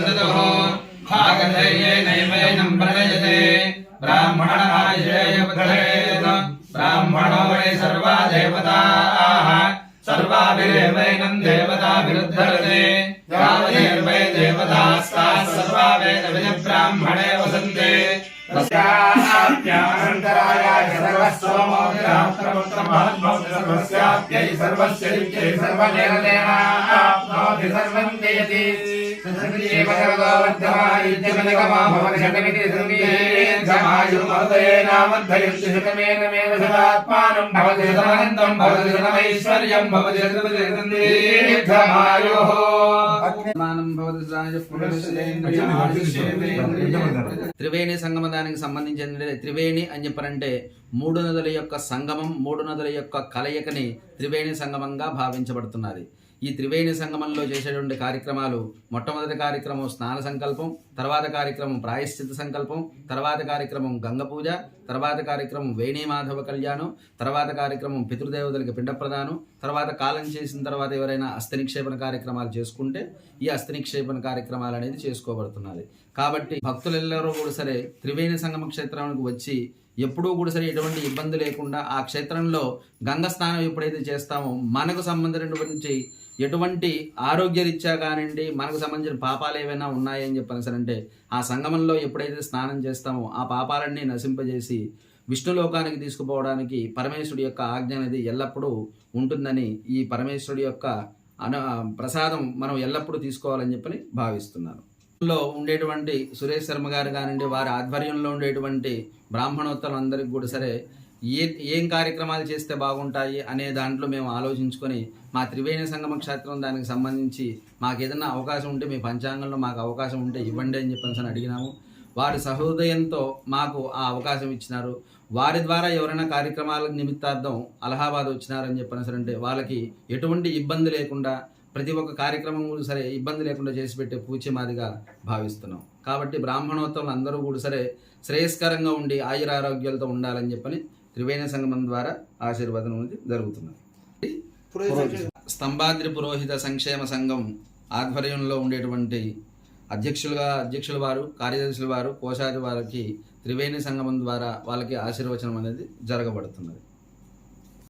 ददहो भागधैर्येणैवैनम् प्रलयते। ब्राह्मणायश्रेयपथेत ब्राह्मणो वै सर्वा देवताः सर्वाभिरेवैनम् देवताभिरुद्धरते यावदेर्वै देवताः सर्वा वेदविदब्राह्मणे वसन्ते तस्याप्यान्तरायाय सर्वस्य सर्वदेवतेनाप्नोति जयति। త్రివేణి సంగమదానికి సంబంధించిన త్రివేణి అని చెప్పారంటే మూడు నదుల యొక్క సంగమం మూడు నదుల యొక్క కలయికని త్రివేణి సంగమంగా భావించబడుతున్నది. ఈ త్రివేణి సంగమంలో చేసేటువంటి కార్యక్రమాలు మొట్టమొదటి కార్యక్రమం స్నాన సంకల్పం తర్వాత కార్యక్రమం ప్రాయశ్చిత సంకల్పం తర్వాత కార్యక్రమం గంగ పూజ తర్వాత కార్యక్రమం వేణీ మాధవ కళ్యాణం తర్వాత కార్యక్రమం పితృదేవతలకి పిండ ప్రదానం తర్వాత కాలం చేసిన తర్వాత ఎవరైనా అస్థి నిక్షేపణ కార్యక్రమాలు చేసుకుంటే ఈ అస్థి నిక్షేపణ కార్యక్రమాలు అనేది చేసుకోబడుతున్నది. కాబట్టి భక్తులెల్లరూ కూడా సరే త్రివేణి సంగమ క్షేత్రానికి వచ్చి ఎప్పుడూ కూడా సరే ఎటువంటి ఇబ్బంది లేకుండా ఆ క్షేత్రంలో గంగ స్నానం ఎప్పుడైతే చేస్తామో మనకు సంబంధించినటువంటి ఎటువంటి ఆరోగ్యరీత్యా కానివ్వండి మనకు సంబంధించిన పాపాలు ఏవైనా ఉన్నాయని చెప్పని సరే అంటే ఆ సంగమంలో ఎప్పుడైతే స్నానం చేస్తామో ఆ పాపాలన్నీ నశింపజేసి విష్ణులోకానికి తీసుకుపోవడానికి పరమేశ్వరుడి యొక్క ఆజ్ఞ అనేది ఎల్లప్పుడూ ఉంటుందని ఈ పరమేశ్వరుడి యొక్క అన ప్రసాదం మనం ఎల్లప్పుడూ తీసుకోవాలని చెప్పని భావిస్తున్నాను లో ఉండేటువంటి సురేష్ శర్మ గారు కానివ్వండి వారి ఆధ్వర్యంలో ఉండేటువంటి బ్రాహ్మణోత్తరులందరికీ కూడా సరే ఏ ఏం కార్యక్రమాలు చేస్తే బాగుంటాయి అనే దాంట్లో మేము ఆలోచించుకొని మా త్రివేణి సంగమ క్షేత్రం దానికి సంబంధించి మాకు ఏదైనా అవకాశం ఉంటే మీ పంచాంగంలో మాకు అవకాశం ఉంటే ఇవ్వండి అని చెప్పేసి అడిగినాము. వారి సహృదయంతో మాకు ఆ అవకాశం ఇచ్చినారు. వారి ద్వారా ఎవరైనా కార్యక్రమాల నిమిత్తార్థం అలహాబాద్ వచ్చినారని చెప్పిన అంటే వాళ్ళకి ఎటువంటి ఇబ్బంది లేకుండా ప్రతి ఒక్క కార్యక్రమం కూడా సరే ఇబ్బంది లేకుండా చేసి పెట్టే పూచిమాదిగా భావిస్తున్నాం. కాబట్టి బ్రాహ్మణోత్తములు అందరూ కూడా సరే శ్రేయస్కరంగా ఉండి ఆయుర ఆరోగ్యాలతో ఉండాలని చెప్పని త్రివేణి సంగమం ద్వారా ఆశీర్వాదం అనేది జరుగుతున్నది. స్తంభాద్రి పురోహిత సంక్షేమ సంఘం ఆధ్వర్యంలో ఉండేటువంటి అధ్యక్షులుగా అధ్యక్షుల వారు కార్యదర్శుల వారు కోశాది వారికి త్రివేణి సంగమం ద్వారా వాళ్ళకి ఆశీర్వచనం అనేది జరగబడుతున్నది.